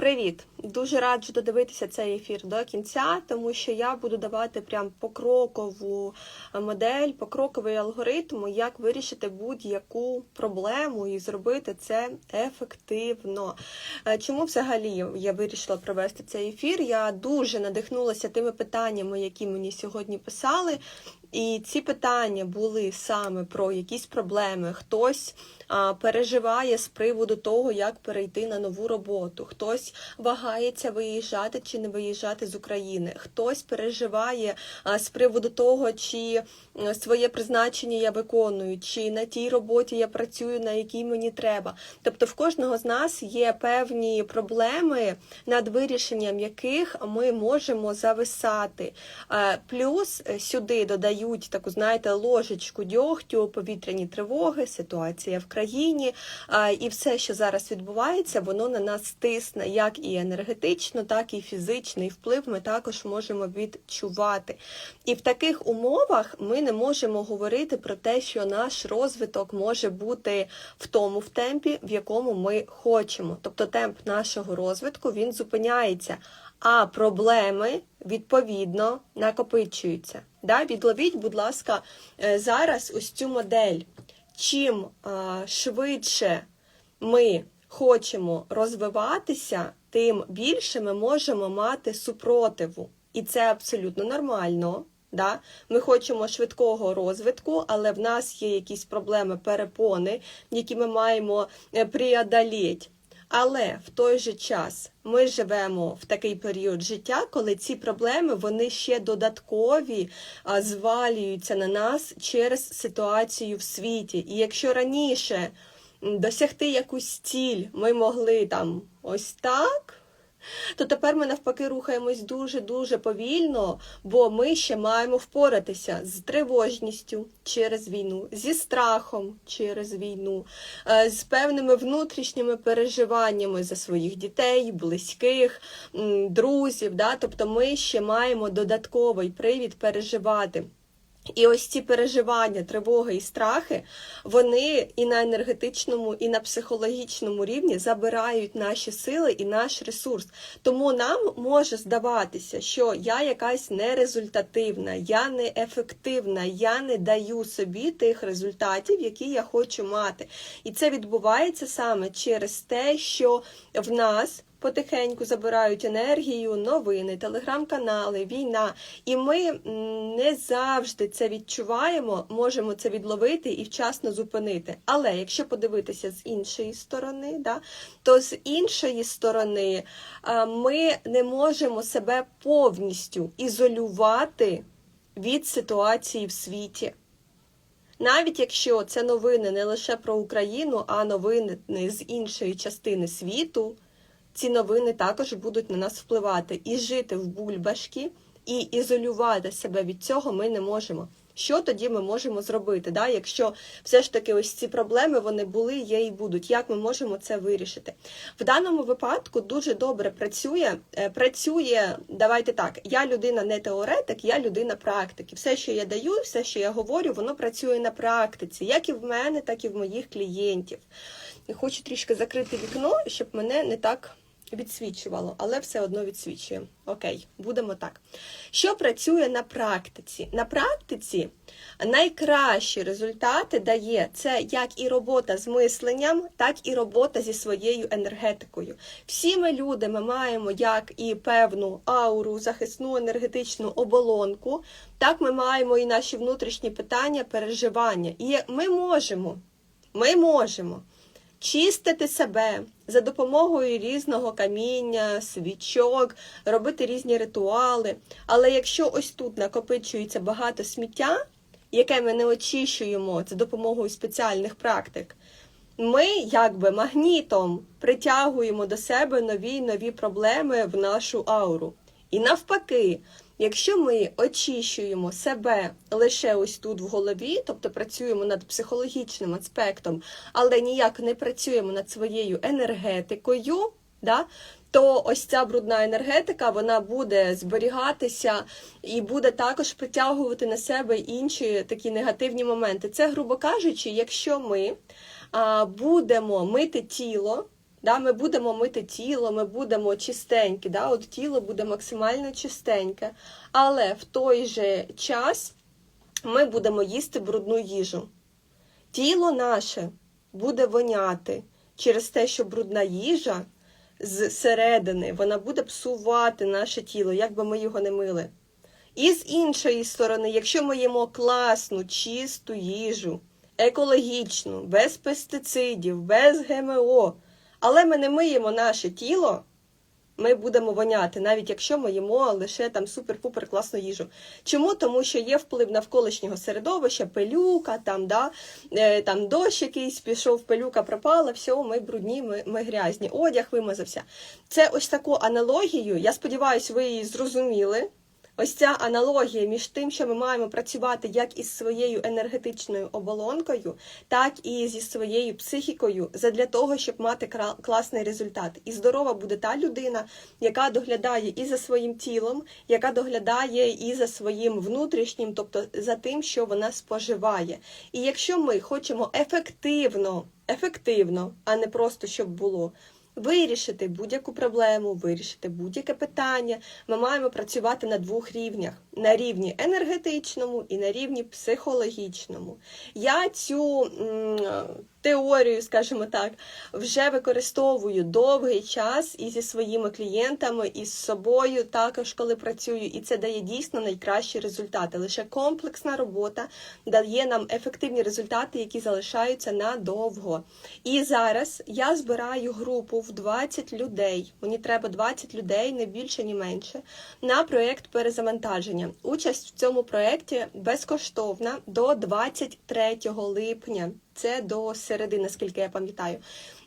Привіт! Дуже раджу додивитися цей ефір до кінця, тому що я буду давати прям покрокову модель, покроковий алгоритм, як вирішити будь-яку проблему і зробити це ефективно. Е, Чому взагалі я вирішила провести цей ефір? Я дуже надихнулася тими питаннями, які мені сьогодні писали. І ці питання були саме про якісь проблеми. Хтось а, переживає з приводу того, як перейти на нову роботу, хтось вагається виїжджати чи не виїжджати з України, хтось переживає а, з приводу того, чи своє призначення я виконую, чи на тій роботі я працюю, на якій мені треба. Тобто в кожного з нас є певні проблеми, над вирішенням яких ми можемо зависати. Е, Плюс е, сюди додають таку, знаєте, ложечку дьогтю, повітряні тривоги, ситуація в країні. І все, що зараз відбувається, воно на нас тисне як і енергетично, так і фізичний вплив ми також можемо відчувати. І в таких умовах ми не можемо говорити про те, що наш розвиток може бути в тому в темпі, в якому ми хочемо. Тобто темп нашого розвитку він зупиняється. А проблеми відповідно накопичуються. Да? Відловіть, будь ласка, е, зараз ось цю модель. Чим швидше ми хочемо розвиватися, тим більше ми можемо мати супротиву. І це абсолютно нормально. Да? Ми хочемо швидкого розвитку, але в нас є якісь проблеми, перепони, які ми маємо е, преодоліти. Але в той же час ми живемо в такий період життя, коли ці проблеми вони ще додаткові звалюються на нас через ситуацію в світі. І якщо раніше досягти якусь ціль ми могли там ось так. То тепер ми навпаки рухаємось дуже-дуже повільно, бо ми ще маємо впоратися з тривожністю через війну, зі страхом через війну, е, з певними внутрішніми переживаннями за своїх дітей, близьких, друзів. Да? Тобто ми ще маємо додатковий привід переживати. І ось ці переживання, тривоги і страхи, вони і на енергетичному, і на психологічному рівні забирають наші сили і наш ресурс. Тому нам може здаватися, що я якась нерезультативна, я неефективна, я не даю собі тих результатів, які я хочу мати. І це відбувається саме через те, що в нас. Потихеньку забирають енергію, новини, телеграм-канали, війна. І ми не завжди це відчуваємо, можемо це відловити і вчасно зупинити. Але якщо подивитися з іншої сторони, да, то з іншої сторони ми не можемо себе повністю ізолювати від ситуації в світі. Навіть якщо це новини не лише про Україну, а новини з іншої частини світу ці новини також будуть на нас впливати. І жити в бульбашки, і ізолювати себе від цього ми не можемо. Що тоді ми можемо зробити? Да? Якщо все ж таки ось ці проблеми вони були, є і будуть. Як ми можемо це вирішити? В даному випадку дуже добре працює. е, Працює, давайте так, я людина не теоретик, я людина практики. Все, що я даю, все, що я говорю, воно працює на практиці, як і в мене, так і в моїх клієнтів. І хочу трішки закрити вікно, щоб мене не так відсвічувало, але все одно відсвічує. Окей, будемо так. Що працює на практиці? На практиці найкращі результати дає це як і робота з мисленням, так і робота зі своєю енергетикою. Всі ми люди ми маємо як і певну ауру, захисну енергетичну оболонку, так ми маємо і наші внутрішні питання, переживання. І ми можемо, ми можемо чистити себе за допомогою різного каміння, свічок, робити різні ритуали. Але якщо ось тут накопичується багато сміття, яке ми не очищуємо за допомогою спеціальних практик, ми якби магнітом притягуємо до себе нові нові проблеми в нашу ауру. І навпаки, якщо ми очищуємо себе лише ось тут в голові, тобто працюємо над психологічним аспектом, але ніяк не працюємо над своєю енергетикою, да, то ось ця брудна енергетика вона буде зберігатися і буде також притягувати на себе інші такі негативні моменти. Це, грубо кажучи, якщо ми а, будемо мити тіло Да, ми будемо мити тіло, ми будемо чистенькі, да, от тіло буде максимально чистеньке, але в той же час ми будемо їсти брудну їжу. Тіло наше буде воняти через те, що брудна їжа з середини вона буде псувати наше тіло, як би ми його не мили. І з іншої сторони, якщо ми їмо класну, чисту їжу, екологічну, без пестицидів, без ГМО, але ми не миємо наше тіло, ми будемо воняти, навіть якщо ми їмо лише там супер-пупер класну їжу. Чому? Тому що є вплив навколишнього середовища, пилюка, там, да, е, там дощ якийсь пішов, пилюка пропала, все, ми брудні, ми, ми грязні, одяг вимазався. Це ось таку аналогію, я сподіваюся, ви її зрозуміли. Ось ця аналогія між тим, що ми маємо працювати як із своєю енергетичною оболонкою, так і зі своєю психікою, задля того, щоб мати класний результат. І здорова буде та людина, яка доглядає і за своїм тілом, яка доглядає і за своїм внутрішнім, тобто за тим, що вона споживає. І якщо ми хочемо ефективно, ефективно, а не просто щоб було. Вирішити будь-яку проблему, вирішити будь-яке питання. Ми маємо працювати на двох рівнях: на рівні енергетичному і на рівні психологічному. Я цю теорію, скажімо так, вже використовую довгий час і зі своїми клієнтами, і з собою також, коли працюю, і це дає дійсно найкращі результати. Лише комплексна робота дає нам ефективні результати, які залишаються надовго. І зараз я збираю групу в 20 людей. Мені треба 20 людей, не більше, ні менше, на проєкт перезавантаження. Участь в цьому проєкті безкоштовна до 23 липня. Це до середи, наскільки я пам'ятаю.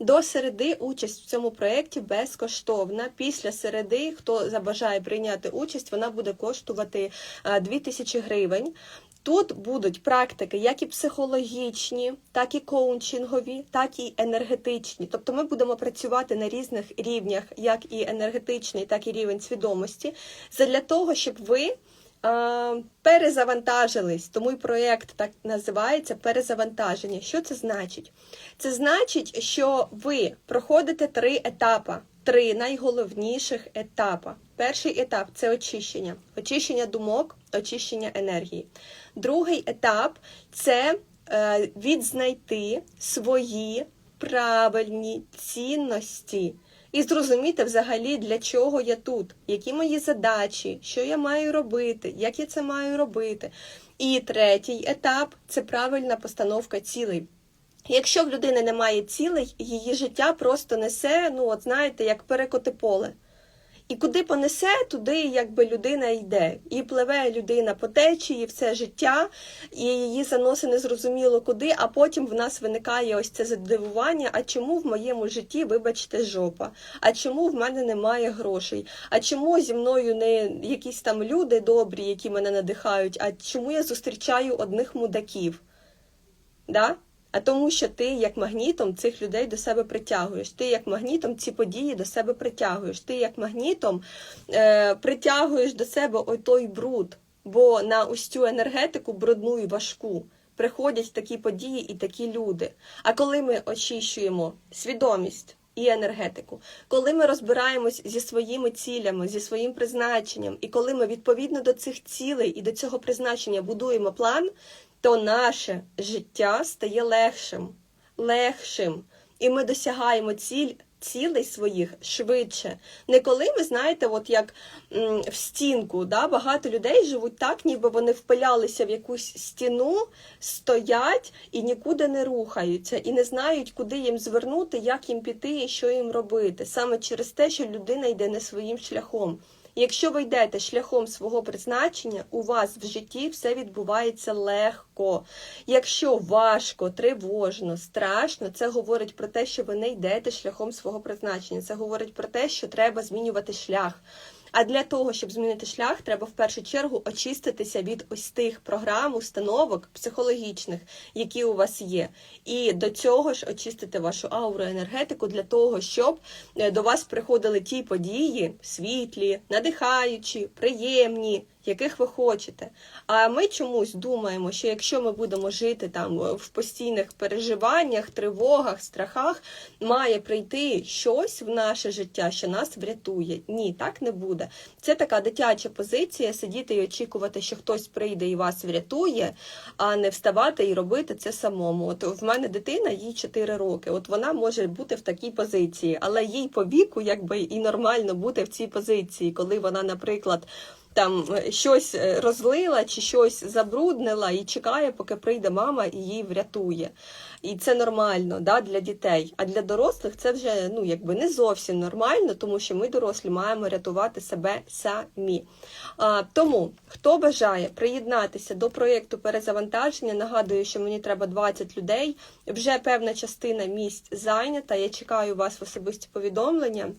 До середи участь в цьому проєкті безкоштовна. Після середи, хто забажає прийняти участь, вона буде коштувати е, 2000 гривень. Тут будуть практики як і психологічні, так і коучингові, так і енергетичні. Тобто ми будемо працювати на різних рівнях, як і енергетичний, так і рівень свідомості, для того, щоб ви е, перезавантажились. Тому і проєкт так називається перезавантаження. Що це значить? Це значить, що ви проходите три етапи. Три найголовніших етапи. Перший етап це очищення, очищення думок, очищення енергії. Другий етап це е, відзнайти свої правильні цінності і зрозуміти взагалі, для чого я тут, які мої задачі, що я маю робити, як я це маю робити. І третій етап це правильна постановка цілей. Якщо в людини немає цілей, її життя просто несе, ну от знаєте, як перекоти поле. І куди понесе, туди якби людина йде. І пливе людина по течії все життя, і її заносить незрозуміло куди, а потім в нас виникає ось це задивування, а чому в моєму житті, вибачте, жопа? А чому в мене немає грошей? А чому зі мною не якісь там люди добрі, які мене надихають, а чому я зустрічаю одних мудаків? Да? А тому, що ти як магнітом цих людей до себе притягуєш. Ти як магнітом ці події до себе притягуєш. Ти як магнітом е, притягуєш до себе ой той бруд, бо на ось цю енергетику брудну і важку приходять такі події і такі люди. А коли ми очищуємо свідомість. І енергетику, коли ми розбираємось зі своїми цілями, зі своїм призначенням, і коли ми відповідно до цих цілей і до цього призначення будуємо план, то наше життя стає легшим, легшим, і ми досягаємо ціль. Цілей своїх швидше. Не коли ви знаєте, от як м, в стінку, да, багато людей живуть так, ніби вони впилялися в якусь стіну, стоять і нікуди не рухаються, і не знають, куди їм звернути, як їм піти і що їм робити. Саме через те, що людина йде не своїм шляхом. Якщо ви йдете шляхом свого призначення, у вас в житті все відбувається легко. Якщо важко, тривожно, страшно, це говорить про те, що ви не йдете шляхом свого призначення. Це говорить про те, що треба змінювати шлях. А для того, щоб змінити шлях, треба в першу чергу очиститися від ось тих програм, установок психологічних, які у вас є. І до цього ж очистити вашу ауру енергетику для того, щоб е, до вас приходили ті події світлі, надихаючі, приємні, яких ви хочете. А ми чомусь думаємо, що якщо ми будемо жити там в постійних переживаннях, тривогах, страхах, має прийти щось в наше життя, що нас врятує. Ні, так не буде. Це така дитяча позиція сидіти і очікувати, що хтось прийде і вас врятує, а не вставати і робити це самому. От в мене дитина, їй 4 роки. От вона може бути в такій позиції, але їй по віку якби і нормально бути в цій позиції, коли вона, наприклад. Там е, щось е, розлила чи щось забруднила і чекає, поки прийде мама і її врятує. І це нормально да, для дітей. А для дорослих це вже ну, якби не зовсім нормально, тому що ми, дорослі, маємо рятувати себе самі. А, тому, хто бажає приєднатися до проєкту перезавантаження, нагадую, що мені треба 20 людей. Вже певна частина місць зайнята. Я чекаю вас в особисті повідомлення.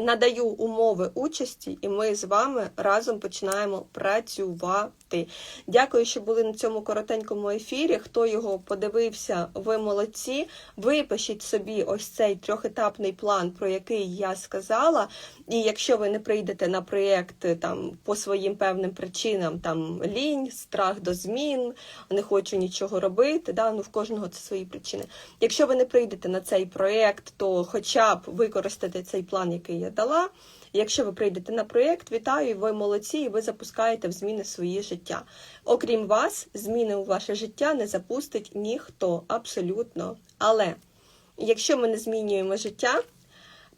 Надаю умови участі, і ми з вами разом починаємо працювати. Дякую, що були на цьому коротенькому ефірі. Хто його подивився, ви молодці. Випишіть собі ось цей трьохетапний план, про який я сказала. І якщо ви не прийдете на проєкт там по своїм певним причинам, там лінь, страх до змін, не хочу нічого робити. Да? Ну, в кожного це свої причини. Якщо ви не прийдете на цей проєкт, то хоча б використати цей план, який я дала. Якщо ви прийдете на проєкт, вітаю, ви молодці, і ви запускаєте в зміни своє життя. Окрім вас, зміни у ваше життя не запустить ніхто абсолютно. Але якщо ми не змінюємо життя,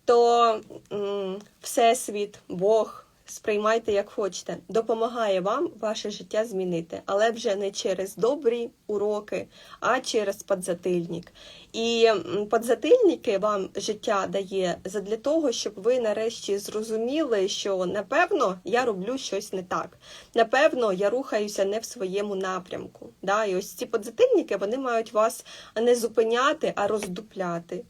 то м, Всесвіт, Бог, сприймайте як хочете, допомагає вам ваше життя змінити, але вже не через добрі уроки, а через подзатильник. І подзатильники вам життя дає задля того, щоб ви нарешті зрозуміли, що напевно я роблю щось не так. Напевно, я рухаюся не в своєму напрямку. Да? І ось ці подзатильники вони мають вас не зупиняти, а роздупляти.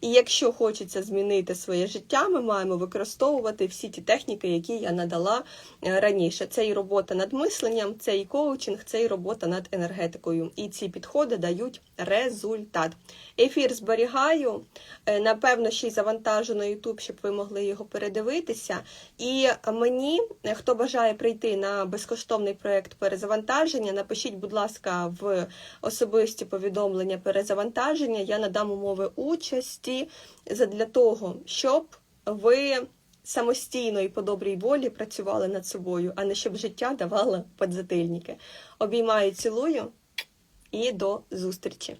І якщо хочеться змінити своє життя, ми маємо використовувати всі ті техніки, які я надала е, раніше. Це і робота над мисленням, це і коучинг, це і робота над енергетикою. І ці підходи дають результат. Ефір зберігаю. Е, Напевно, ще й завантажу на YouTube, щоб ви могли його передивитися. І мені, е, хто бажає прийти на безкоштовний проєкт перезавантаження, напишіть, будь ласка, в особисті повідомлення перезавантаження. Я надам умови участі для того, щоб ви самостійно і по добрій волі працювали над собою, а не щоб життя давало подзатильники. Обіймаю, цілую і до зустрічі!